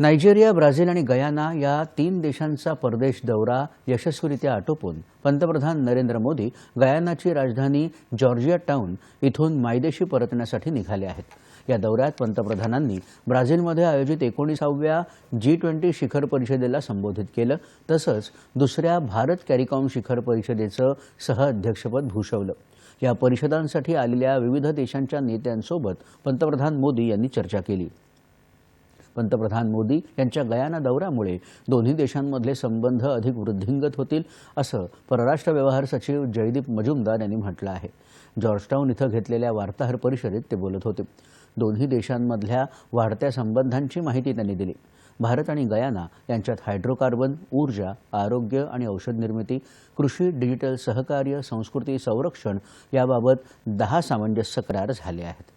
Nigeria Brazil आणि Guyana या तीन देशांचा परदेश दौरा यशस्वीरित्या आटोपून पंतप्रधान नरेंद्र मोदी गयानाची राजधानी जॉर्जिया टाऊन इथून मायदेशी परतण्यासाठी निघाले आहेत. या दौऱ्यात पंतप्रधानांनी ब्राझीलमध्ये आयोजित एकोणीसाव्या जी ट्वेंटी शिखर परिषदेला संबोधित केलं. तसंच दुसऱ्या भारत कॅरिकॉम शिखर परिषदेचं सहअध्यक्षपद भूषवलं. या परिषदांसाठी आलेल्या विविध देशांच्या नेत्यांसोबत पंतप्रधान मोदी यांनी चर्चा केली. पंतप्रधान मोदी यांच्या गयाना दौऱ्यामुळे दोन्ही देशांमधले संबंध अधिक वृद्धिंगत होतील असं परराष्ट्र व्यवहार सचिव जयदीप मजुमदार यांनी म्हटलं आहे. जॉर्जटाऊन इथं घेतलेल्या वार्ताहर परिषदेत ते बोलत होते. दोन्ही देशांमधल्या वाढत्या संबंधांची माहिती त्यांनी दिली. भारत आणि गयाना यांच्यात हायड्रोकार्बन ऊर्जा आरोग्य आणि औषध निर्मिती कृषी डिजिटल सहकार्य संस्कृती संरक्षण याबाबत दहा सामंजस्य करार झाले आहेत.